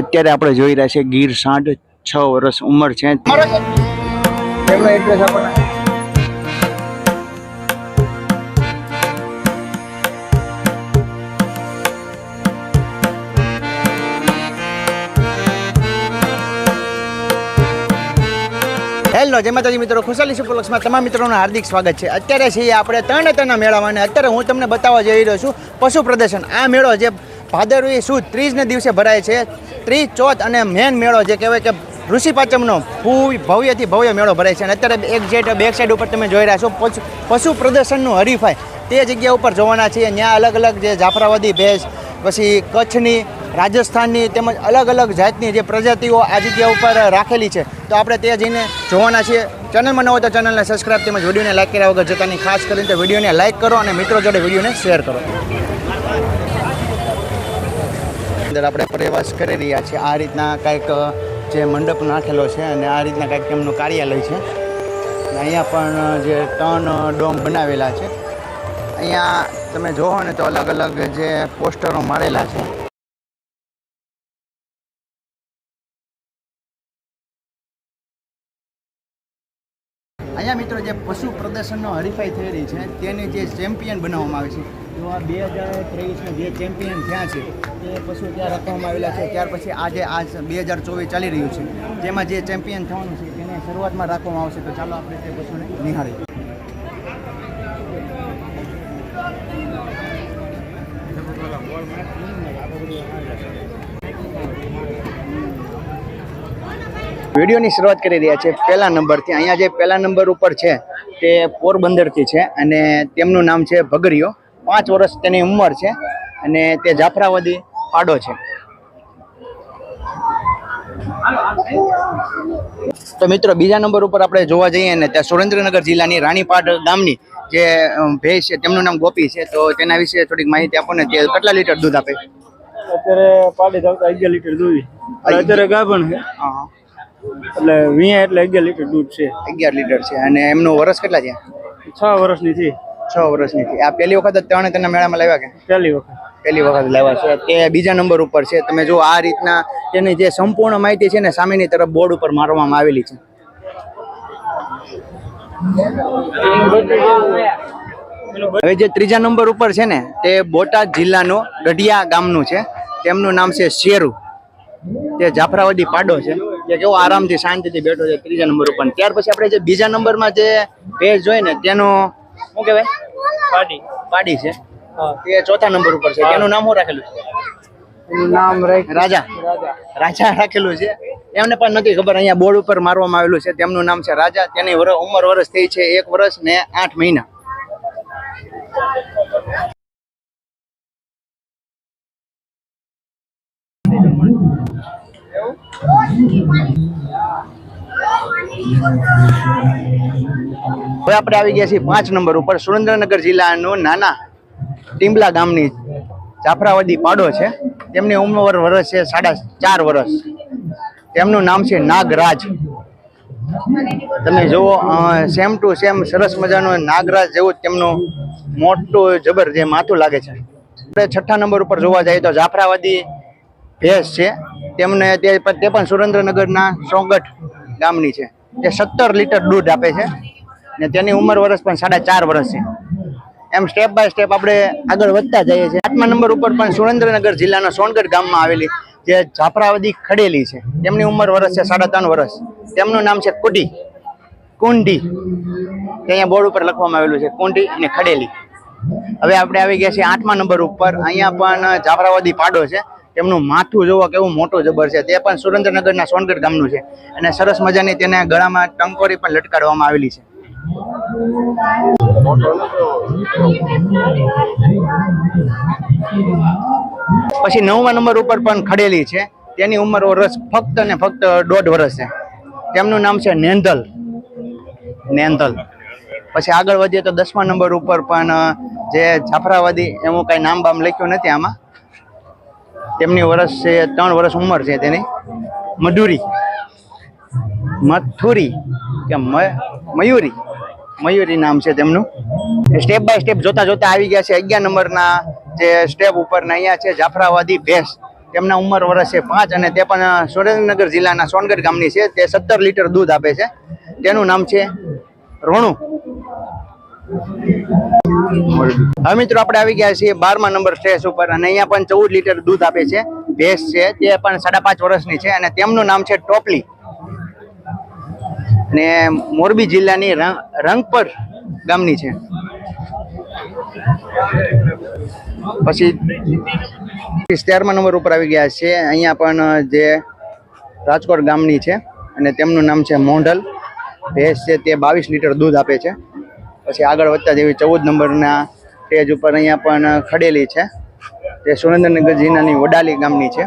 અત્યારે આપણે જોઈ રહ્યા છે ગીર સાંઢ છ વર્ષ ઉંમર છે. તેમનો એડ્રેસ આપણને. હેલો મિત્રો. ખુશાલી સુપલક્ષમાં તમામ મિત્રોનું હાર્દિક સ્વાગત છે. અત્યારે આપણે તરણેતરના મેળામાં અને અત્યારે હું તમને બતાવવા જઈ રહ્યો છું પશુ આ મેળો જે ભાદરવી સુદ ત્રીજને દિવસે ભરાય છે. ત્રીજ ચોથ અને મેન મેળો જે કહેવાય કે ઋષિ પાંચમનો ભૂ ભવ્યથી ભવ્ય મેળો ભરાય છે. અને અત્યારે એક જેટ બેક સાઈડ ઉપર તમે જોઈ રહ્યા છો, પશુ પશુ પ્રદર્શનનું હરીફાઈ. તે જગ્યા ઉપર જોવાના છીએ. ત્યાં અલગ અલગ જે જાફરાવાદી ભેંસ પછી કચ્છની, રાજસ્થાનની તેમજ અલગ અલગ જાતની જે પ્રજાતિઓ આ જગ્યા ઉપર રાખેલી છે. તો આપણે તે જઈને જોવાના છીએ. ચેનલમાં ન તો ચેનલને સબસ્ક્રાઈબ તેમજ વિડીયોને લાઈક કર્યા વગર જતાની ખાસ કરીને તો વિડીયોને લાઈક કરો અને મિત્રો જોડે વિડીયોને શેર કરો. અંદર આપણે પ્રવાસ કરી રહ્યા છીએ. આ રીતના કાંઈક, જે મંડપ નાખેલો છે અને આ રીતના કાંઈક એમનું કાર્યાલય છે. અહીંયા પણ જે ત્રણ ડોમ બનાવેલા છે. અહીંયા તમે જોવો ને તો અલગ અલગ જે પોસ્ટરો મારેલા છે. અહીંયા મિત્રો જે પશુ પ્રદર્શનનો હરીફાઈ થઈ રહી છે, તેની જે ચેમ્પિયન બનાવવામાં આવે છે. તો આ બે હજાર ત્રેવીસના જે ચેમ્પિયન થયા છે તે પશુ ત્યાં રાખવામાં આવેલા છે. ત્યાર પછી આજે આ બે હજાર ચોવીસ ચાલી રહ્યું છે. જેમાં જે ચેમ્પિયન થવાનું છે, તેને શરૂઆતમાં રાખવામાં આવશે. તો ચાલો આપણે તે પશુને નિહાળીએ. વિડીયોની શરૂઆત કરી રહ્યા છે પહેલા નંબરથી. અહીંયા જે પહેલા નંબર ઉપર છે, તે પોરબંદરથી છે અને તેમનું નામ છે ભગરિયો પાંચ વર્ષ તેની ઉંમર છે અને તે જાફરાવાદી પાડો છે. તો મિત્રો બીજા નંબર ઉપર આપણે જોવા જઈએ ને ત્યાં સુરેન્દ્રનગર જિલ્લાની રાણીપાટ ગામની જે ભેંસ છે તેમનું નામ ગોપી છે. તો તેના વિશે થોડીક માહિતી આપો ને તે કેટલા લીટર દૂધ આપે? અત્યારે પાડી આવતા અગિયાર લીટર દૂધ અત્યારે ગાભણ છે. એટલે વીયા એટલે અગિયાર લીટર દૂધ છે. અગિયાર લીટર છે. અને એમનું વર્ષ કેટલા છે છ વર્ષની થી છ વર્ષની આ પહેલી વખત જ ત્રણે તેના મેળામાં લાવ્યા કે? પહેલી વખત. પહેલી વખત લાવ્યા છે. તે બીજા નંબર ઉપર છે. તમે જો આ રીતના તેની જે સંપૂર્ણ માહિતી છે ને સામેની તરફ બોર્ડ ઉપર મારવામાં આવેલી છે. હવે જે ત્રીજા નંબર ઉપર છે ને તે બોટાદ જિલ્લાનો ગઢિયા ગામનું છે. તેમનું નામ છે શેરુ. તે જાફરાવાદી પાડો છે. જે કેવો આરામથી શાંતિથી બેઠો છે ત્રીજા નંબર ઉપર. ત્યાર પછી આપણે જે બીજા નંબરમાં જે પેજ જોઈએ ને તેનો શું કહેવાય? પાડી. પાડી છે. તે ચોથા નંબર ઉપર છે. તેનું નામ શું રાખેલું છે? એનું નામ રાખ રાજા. રાજા. રાજા રાખેલું છે. એમને પણ નથી ખબર અહીંયા બોર્ડ ઉપર મારવામાં આવેલું છે. તેમનું નામ છે રાજા. તેની ઉંમર વર્ષ થઈ છે એક વર્ષ ને આઠ મહિના. હવે આપણે આવી ગયા છીએ પાંચ નંબર ઉપર. સુરેન્દ્રનગર જિલ્લાનું નાના ટીમ્બલા ગામની જાફરાવાદી પાડો છે. તેમની ઉંમર વર્ષ છે સાડા ચાર વર્ષ. તેમનું નામ છે નાગરાજ. તમે જુઓ સેમ ટુ સેમ સરસ મજાનો નાગરાજ જેવું તેમનું મોટું જબર જે માથું લાગે છે. આપણે છઠ્ઠા નંબર ઉપર જોવા જઈએ તો જાફરાવાદી ભેંસ છે. તેમને તે પણ સુરેન્દ્રનગરના સોંગઠ ગામની છે. તે સત્તર લીટર દૂધ આપે છે. ને તેની ઉંમર વર્ષ પણ સાડા ચાર વર્ષ છે. એમ સ્ટેપ બાય સ્ટેપ આપણે આગળ વધતા જઈએ છીએ. આઠમા નંબર ઉપર પણ સુરેન્દ્રનગર જિલ્લાના સોનગઢ ગામમાં આવેલી જે જાફરાવદી ખડેલી છે. તેમની ઉંમર વર્ષ છે સાડા ત્રણ વર્ષ. તેમનું નામ છે કુટી કુંડી. અહીંયા બોર્ડ ઉપર લખવામાં આવેલું છે, કુંડી અને ખડેલી. હવે આપણે આવી ગયા છીએ આઠમા નંબર ઉપર. અહીંયા પણ જાફરાવદી પાડો છે. તેમનું માથું જોવો કેવું મોટું જબર છે. તે પણ સુરેન્દ્રનગરના સોનગઢ ગામનું છે. અને સરસ મજાની તેને ગળામાં ટંકોરી પણ લટકાડવામાં આવેલી છે. પછી નવમા નંબર ઉપર પણ ખડેલી છે. તેની ઉંમર વર્ષ ફક્ત ને ફક્ત દોઢ વર્ષ છે. તેમનું નામ છે નેંધલ નેંધલ પછી આગળ વધીએ તો દસમા નંબર ઉપર પણ જે જાફરાવાદી એવું કઈ નામ બામ લખ્યું નથી આમાં. તેમની વર્ષ છે, ત્રણ વર્ષ ઉંમર છે તેની. મધુરી, મથુરી કે મયુરી. મયુરી નામ છે તેમનું. સ્ટેપ બાય સ્ટેપ જોતા જોતા આવી ગયા છે. અગિયાર નંબરના જે સ્ટેપ ઉપરના અહીંયા છે, જાફરાવાદી ભેંસ. તેમના ઉંમર વર્ષ છે પાંચ અને તે પણ સુરેન્દ્રનગર જિલ્લાના સોનગઢ ગામની છે. તે સત્તર લીટર દૂધ આપે છે. તેનું નામ છે રોણું. હવે મિત્રો આપણે આવી ગયા છીએ બારમા નંબર સ્ટેજ ઉપર અને અહીંયા પણ ચૌદ લીટર દૂધ આપે છે, ભેંસ છે, તે પણ સાડા પાંચ વર્ષની છે અને તેમનું નામ છે ટોપલી. અને મોરબી જિલ્લાની રંગપર ગામની છે. પછી તેરમા નંબર ઉપર આવી ગયા છે, અહીંયા પણ જે રાજકોટ ગામની છે અને તેમનું નામ છે મોંઢલ. ભેંસ છે તે બાવીસ લીટર દૂધ આપે છે. પછી આગળ વધતા જેવી ચૌદ નંબરના સ્ટેજ ઉપર અહીંયા પણ ખડેલી છે. તે સુરેન્દ્રનગર જિલ્લાની વડાલી ગામની છે.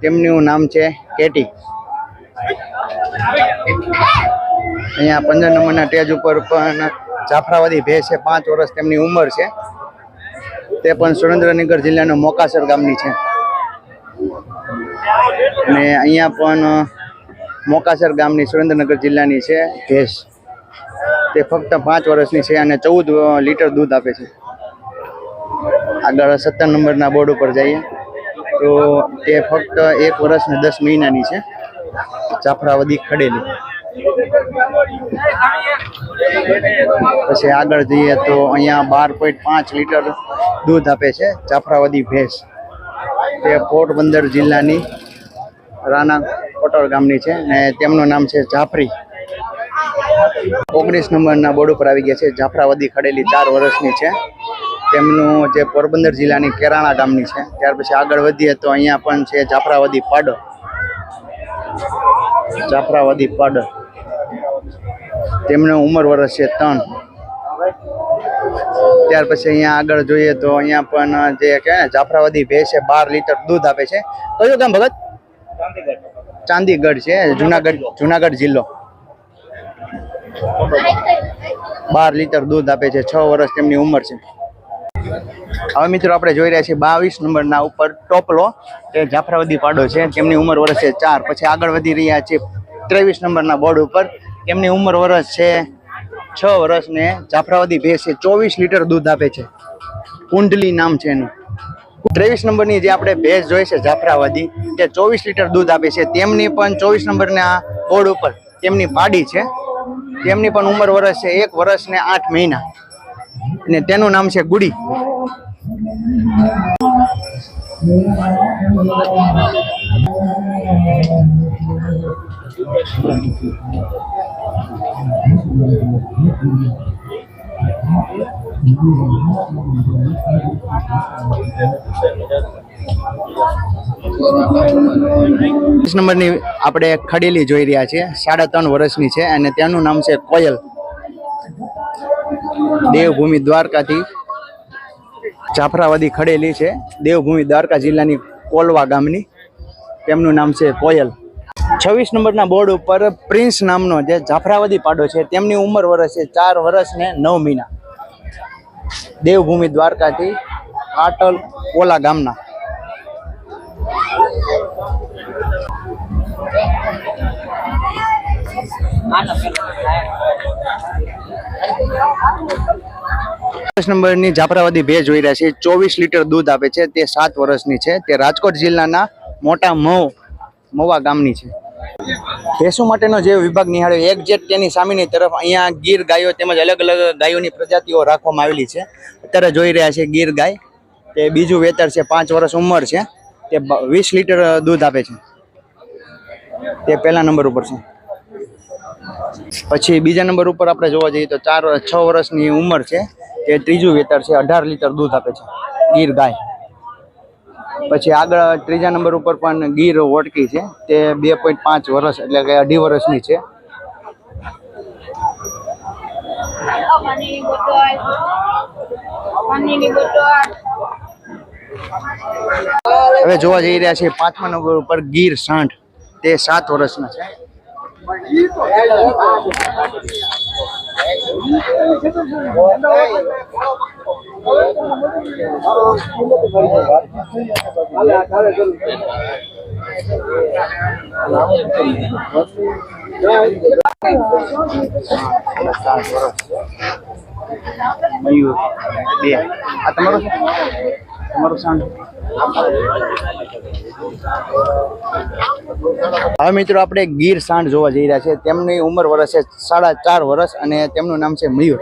તેમનું નામ છે કેટી. અહીંયા પંદર નંબરના સ્ટેજ ઉપર પણ જાફરાવાદી ભેંસ છે. પાંચ વર્ષ તેમની ઉંમર છે. તે પણ સુરેન્દ્રનગર જિલ્લાનો મોકાસર ગામની છે. અને અહીંયા પણ મોકાસર ગામની સુરેન્દ્રનગર જિલ્લાની છે ભેંસ. તે ફક્ત પાંચ વર્ષની છે અને ચૌદ લીટર દૂધ આપે છે. આગળ સત્તર નંબરના બોર્ડ ઉપર જઈએ. તો તે ફક્ત એક વર્ષ ને દસ મહિનાની છે. જાફરાવદી ખડેલી. પછી આગળ જઈએ તો અહીંયા બાર પોઈન્ટ પાંચ લીટર દૂધ આપે છે, જાફરાવદી ભેંસ. તે પોરબંદર જિલ્લાની રાણા કોટર ગામની છે અને તેમનું નામ છે જાફરી. ઓગણીસ નંબરના બોર્ડ ઉપર આવી ગયા છે. જાફરાવદી ખડેલી ચાર વર્ષની છે. તેમનું જે પોરબંદર જિલ્લાની કેરાણા ગામની છે. ત્યાર પછી આગળ વધીએ તો અહીંયા પણ છે જાફરાવદી પાડો. જાફરાવદી પાડો. તેમનું ઉંમર વર્ષ છે ત્રણ. ત્યાર પછી અહીંયા આગળ જોઈએ તો અહીંયા પણ જે કહેવાય જાફરાવદી ભેંસ છે બાર લીટર દૂધ આપે છે. કયું ગામ ભગત? ચાંદીગઢ છે જુનાગઢ જુનાગઢ જિલ્લો. બાર લીટર દૂધ આપે છે, છ વર્ષ તેમની ઉંમર છે. હવે મિત્રો આપણે જોઈ રહ્યા છીએ બાવીસ નંબરના ઉપર ટોપલો એ જાફરાવદી પાડો છે. તેમની ઉંમર વર્ષ છે ચાર. પછી આગળ વધી રહ્યા છે ત્રેવીસ નંબરના બોર્ડ ઉપર. તેમની ઉંમર વર્ષ છે છ વર્ષને જાફરાવદી ભેંસ છે, ચોવીસ લીટર દૂધ આપે છે. કુંડલી નામ છે એનું. ત્રેવીસ નંબરની જે આપણે ભેંસ જોઈ છે જાફરાવાદી તે ચોવીસ લીટર દૂધ આપે છે. તેમની પણ ચોવીસ નંબરના બોર્ડ ઉપર તેમની પાડી છે. તેમની પણ ઉંમર વર્ષ છે, એક વર્ષ ને આઠ મહિના. અને તેનું નામ છે ગુડી. વીસ નંબરની આપણે ખડેલી જોઈ રહ્યા છીએ. સાડા ત્રણ વર્ષની છે અને તેનું નામ છે કોયલ. દેવભૂમિ દ્વારકાથી જાફરાવાદી ખડેલી છે. દેવભૂમિ દ્વારકા જિલ્લાની કોલવા ગામની. તેમનું નામ છે કોયલ. છવ્વીસ નંબરના બોર્ડ ઉપર પ્રિન્સ નામનો જે જાફરાવાદી પાડો છે, તેમની ઉંમર વર્ષ છે ચાર વર્ષ ને નવ મહિના. દેવભૂમિ દ્વારકાથી આટલ કોલા ગામના. દસ નંબરની જાફરાવાદી ભેજ જોઈ રહ્યા છે. ચોવીસ લીટર દૂધ આપે છે. તે સાત વર્ષની છે. તે રાજકોટ જિલ્લાના મોટા મઉ મવા ગામની છે. ભેંસો માટેનો જે વિભાગ નિહાળ્યો, એક જેટ તેની સામેની તરફ અહીંયા ગીર ગાયો તેમજ અલગ અલગ ગાયોની પ્રજાતિઓ રાખવામાં આવેલી છે. અત્યારે જોઈ રહ્યા છે ગીર ગાય. તે બીજું વેતર છે. પાંચ વર્ષ ઉંમર છે. તે વીસ લીટર દૂધ આપે છે. તે પહેલા નંબર ઉપર છે. પછી બીજા નંબર ઉપર આપણે જોવા જઈએ તો ચાર છ વર્ષની ઉંમર છે. તે ત્રીજું વેતર છે. અઢાર લીટર દૂધ આપે છે. ગીર ગાય. પછી આગળ ત્રીજા નંબર ઉપર પણ ગીર વોટકી છે. તે બે પોઈન્ટ પાંચ વર્ષ, એટલે કે અઢી વર્ષની છે. પાણીની બોટલ. હવે જોવા જઈ રહ્યા છીએ પાંચમા નંબર ઉપર ગીર સાંઠ. તે સાત વર્ષના છે. તમારો છે? હવે મિત્રો, આપણે ગીર સાંઢ જોવા જઈ રહ્યા છે તેમની ઉંમર વર્ષ છે સાડા ચાર વર્ષ અને તેમનું નામ છે મયુર.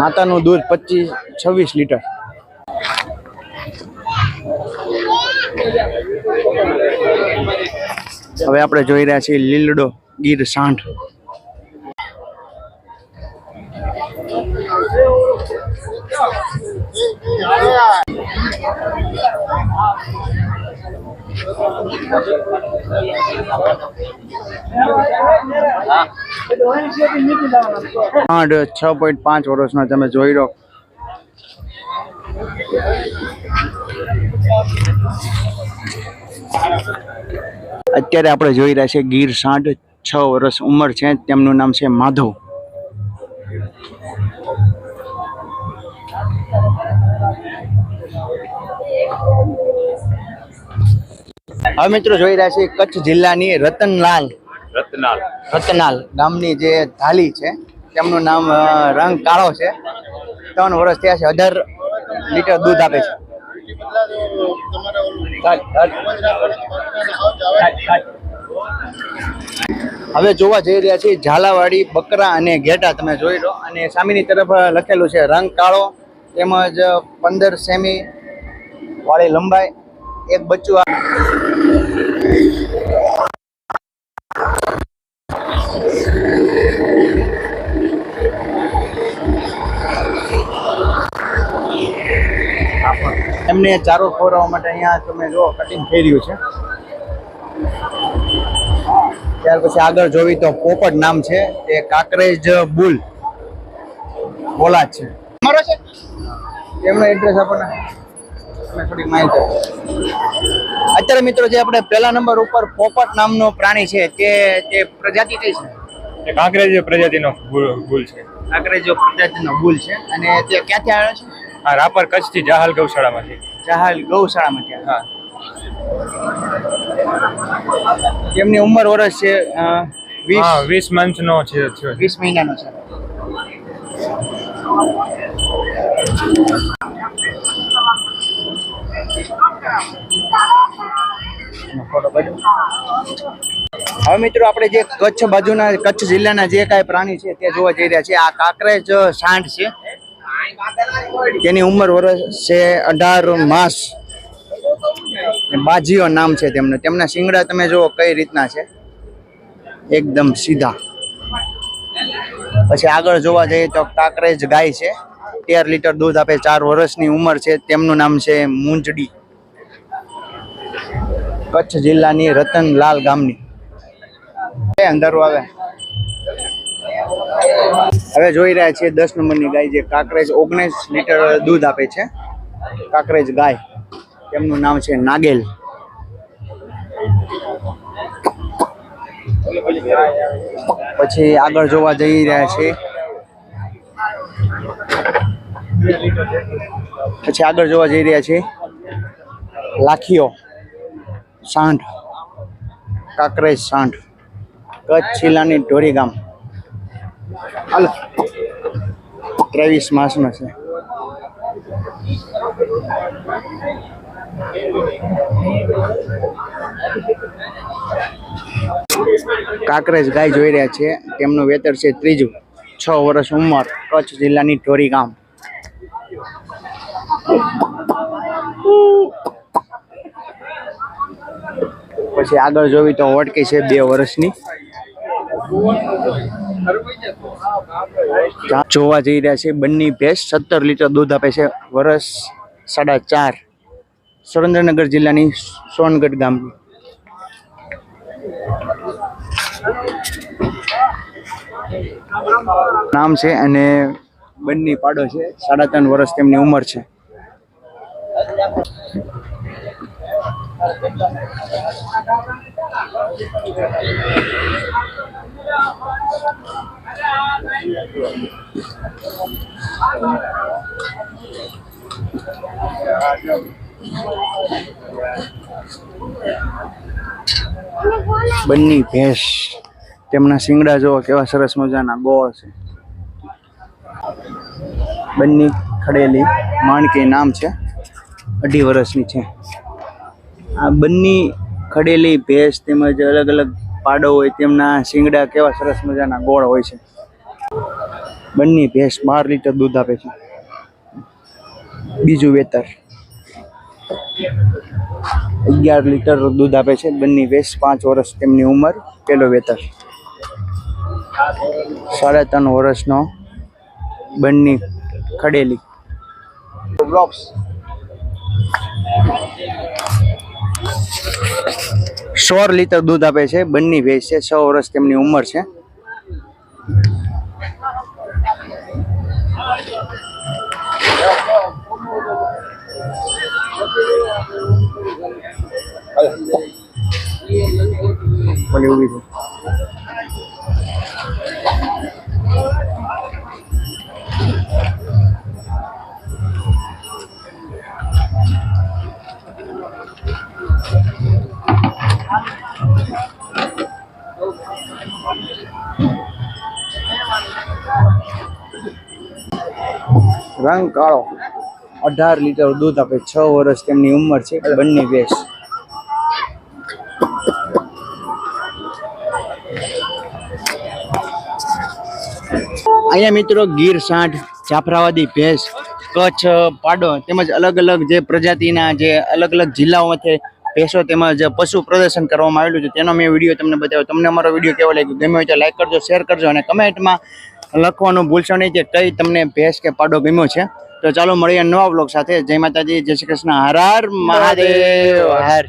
માતાનું દૂધ પચીસ, છવ્વીસ લીટર. હવે આપણે જોઈ રહ્યા છીએ લીલડો ગીર સાંઢ. છ પોઈન્ટ પાંચ વર્ષનો તમે જોઈ લો અત્યારે આપણે જોઈ રહ્યા છીએ ગીર સાંઢ છ વર્ષ ઉંમર છે, તેમનું નામ છે માધવ. હવે મિત્રો જોઈ રહ્યા છીએ કચ્છ જિલ્લાની રતનલાલ. રતનાલ. રતનાલ ગામની જે ધાલી છે તેમનું નામ રંગ કાળો છે. ત્રણ વર્ષ થયા છે અઢાર લીટર દૂધ આપે છે. હવે જોવા જઈ રહ્યા છીએ ઝાલાવાડી બકરા અને ઘેટા તમે જોઈ લો. અને સામેની તરફ લખેલું છે રંગ કાળો તેમજ પંદર સેમી વાળી લંબાઈ એક બચ્ચું આ- એમને ચારો ખોરાવા માટે અહીંયા તમે જો કટિંગ થઈ રહ્યું છે. ત્યાર પછી આગળ જોવી તો પોપટ નામ છે તે કાકરેજ બુલ. બોલા છે. તમારો છે? એમનો એડ્રેસ આપણને તમે થોડી માહિતી. અત્યારે મિત્રો જે આપણે પહેલા નંબર ઉપર પોપટ નામનો પ્રાણી છે તે તે પ્રજાતિ કઈ છે? કાંકરેજ પ્રજાતિનો ભૂલ છે. કાકરેજ પ્રજાતિનો ભૂલ છે અને તે ક્યાંથી આવ્યો છે? આ રાપર કચ્છથી જહાલ ગૌશાળામાંથી. જહાલ ગૌશાળામાં હા. તેમની ઉંમર વર્ષ છે વીસ હા વીસ મંથનો છે છે. વીસ મહિનાનો છે. હવે મિત્રો આપણે જે કચ્છ બાજુના, કચ્છ જિલ્લાના જે કાંઈ પ્રાણી છે તે જોવા જઈ રહ્યા છે આ કાંકરેજ સાંઠ છે. તેની ઉંમર વર્ષ છે અઢાર માસ. બાજીઓ નામ છે તેમનું. તેમના શિંગડા તમે જુઓ કઈ રીતના છે. એકદમ સીધા. પછી આગળ જોવા જઈએ તો કાંકરેજ ગાય છે. તેર લીટર દૂધ આપે, ચાર વર્ષની ઉંમર છે. તેમનું નામ છે મુંજડી. કચ્છ જિલ્લાની રતનલાલ ગામની. એ અંધારું આવે. હવે જોઈ રહ્યા છીએ દસ નંબરની ગાય જે કાંકરેજ ઓગણીસ લીટર દૂધ આપે છે. કાંકરેજ ગાય. તેમનું નામ છે નાગેલ. પછી આગળ જોવા જઈ રહ્યા છે પછી આગળ જોવા જઈ રહ્યા છે લાખીઓ. સાંઢ. કાંકરેજ સાંઠ કચ્છ જિલ્લાની ઢોરી ગામ. હાલો ત્રેવીસ માસનો છે. કાંકરેજ ગાય જોઈ રહ્યા છે. તેમનું વેતર છે ત્રીજું છ વર્ષ ઉંમર કચ્છ જિલ્લાની ઢોરી ગામ. પછી આગળ જોવી તો વટકી છે બે વર્ષની. જોવા જઈ રહ્યા છે બંને ભેંસ, સત્તર લીટર દૂધ આપે છે. વર્ષ સાડા ચાર. સુરેન્દ્રનગર જિલ્લાની સોનગઢ ગામની નામ છે અને બંને પાડો છે. સાડા ત્રણ વર્ષ તેમની ઉંમર છે. બંને ભેંસ. તેમના શિંગડા જો કેવા સરસ મજાના ગોળ છે. બંની ખડેલી, માણકી નામ છે. અઢી વર્ષની છે. આ બંને ખડેલી ભેંસ તેમજ અલગ અલગ પાડો હોય તેમના શિંગડા કેવા સરસ મજાના ગોળ હોય છે. બંને ભેંસ બાર લીટર દૂધ આપે છે. બીજું વેતર. અગિયાર લીટર દૂધ આપે છે. બંને ભેંસ પાંચ વર્ષ તેમની ઉંમર, પેલો વેતર. સાડા ત્રણ વર્ષનો બંને ખડેલી. બ્લોક્સ સોળ લીટર દૂધ આપે છે, બંને ભેંસ છે, છ વર્ષ તેમની ઉંમર છે. ઊભી છે રંગ કાળો. અઢાર લીટર દૂધ આપે, છ વર્ષ તેમની ઉંમર છે બંને ભેંસ. અહીંયા મિત્રો ગીર સાંઠ, જાફરાવાદી ભેંસ, કચ્છ, પાડો તેમજ અલગ અલગ જે પ્રજાતિના જે અલગ અલગ જિલ્લાઓમાંથી ભેંસો તેમજ પશુ પ્રદર્શન કરવામાં આવેલું છે. તેનો મેં વીડિયો તમને બતાવ્યો. તમને અમારો વીડિયો કેવો લાગ્યો? ગમ્યો હોય તો લાઈક કરજો શેર કરજો અને કમેન્ટમાં લખવાનું ભૂલશો નહીં કે કઈ તમને ભેંસ કે પાડો ગમ્યો છે. તો ચાલો મળીએ નવા બ્લોગ સાથે. જય માતાજી જય શ્રી કૃષ્ણ. હર હર મહાદેવ. હર.